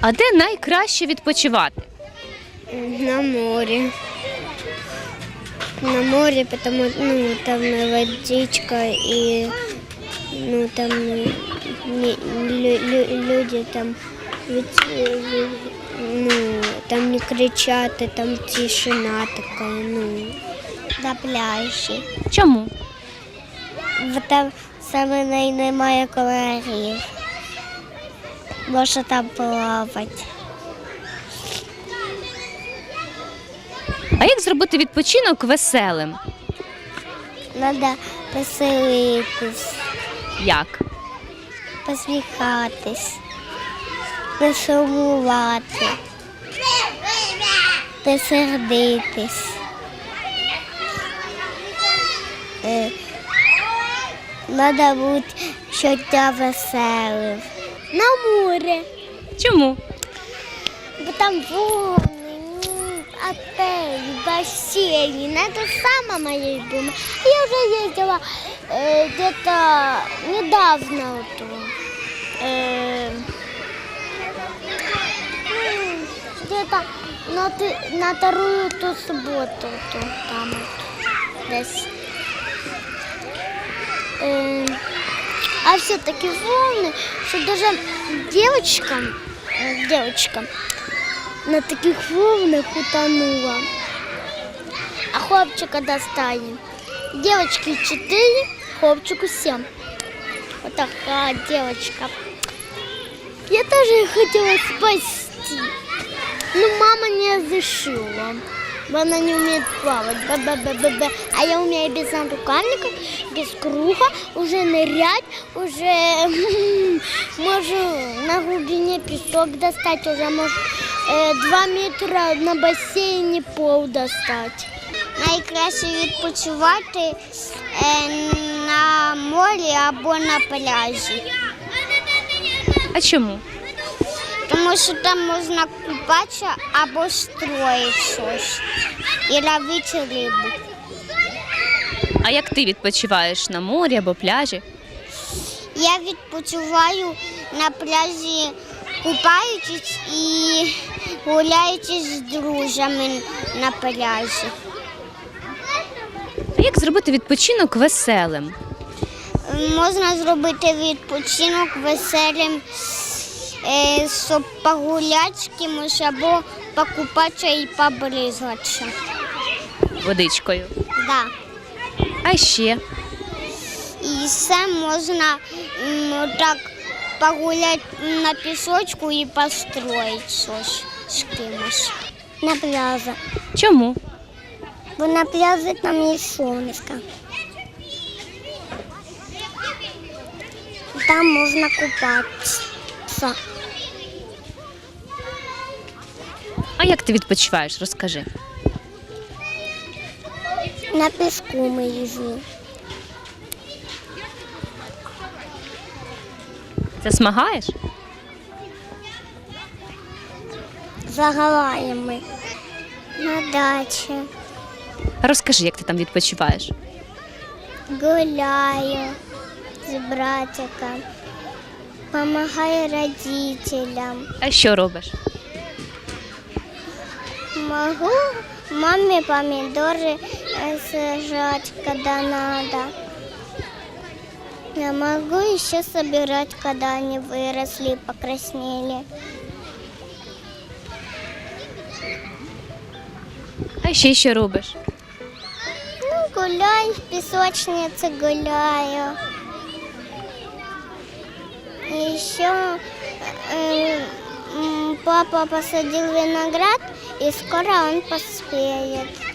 А де найкраще відпочивати? На море. На море, потому ну там водичка и ну там лю- лю- люди там э, ну там не кричат, и там тишина такая, ну на пляжі. Чому? Бо там саме немає комарів. Можна там плавати. А як зробити відпочинок веселим? Треба поселитись, Як? посміхатись, не сумувати, не сердитись. Треба бути щодня веселим. На море. Чому? Бо там волны, м, отель, бассейн. Это самое моей дома. Я уже ездила э, где-то недавно. Вот, э, м, где-то на, ты- на вторую ту субботу. То, там вот, десь. Э, а все-таки волны, что даже девочкам, э, девочкам на таких волнах утонула. А хлопчика достали. Девочки 4, хлопчику 7. Вот такая девочка. Я тоже хотела спасти. Но мама не разрешила. Бо Она не умеет плавать. Бе-бе-бе-бе-бе. А я умею без рукавника, без круга, уже нырять, уже можу на глубине песок достать, уже можу е, два метри на басейні пол достати. Найкраще відпочивати е, на морі або на пляжі. А чому? Тому що там можна купатися або строїти щось і ловити рибу. А як ти відпочиваєш на морі або пляжі? Я відпочиваю на пляжі, купаючись і гуляючись з друзями на пляжі. А як зробити відпочинок веселим? Можна зробити відпочинок веселим, щоб погуляти з кимось або покупатися і побризгатися. Водичкою. Да. А ще І все можна м, так погуляти на пісочку і построїти щось з кимось. На пляжі. чому? Бо на пляжі там є сонечко. Там можна купатися. А як ти відпочиваєш? Розкажи. На піску ми їздили. Засмагаєш? Загораємо ми. На дачі. Розкажи, як ти там відпочиваєш. Гуляю з братиком. Помагаю родителям. А що робиш? Могу маме помидоры э, сажать, когда надо. Я могу еще собирать, когда они выросли покраснели. А ще що робиш? Ну, гуляю в песочнице, гуляю. Еще э, м, папа посадил виноград, и скоро он поспеет.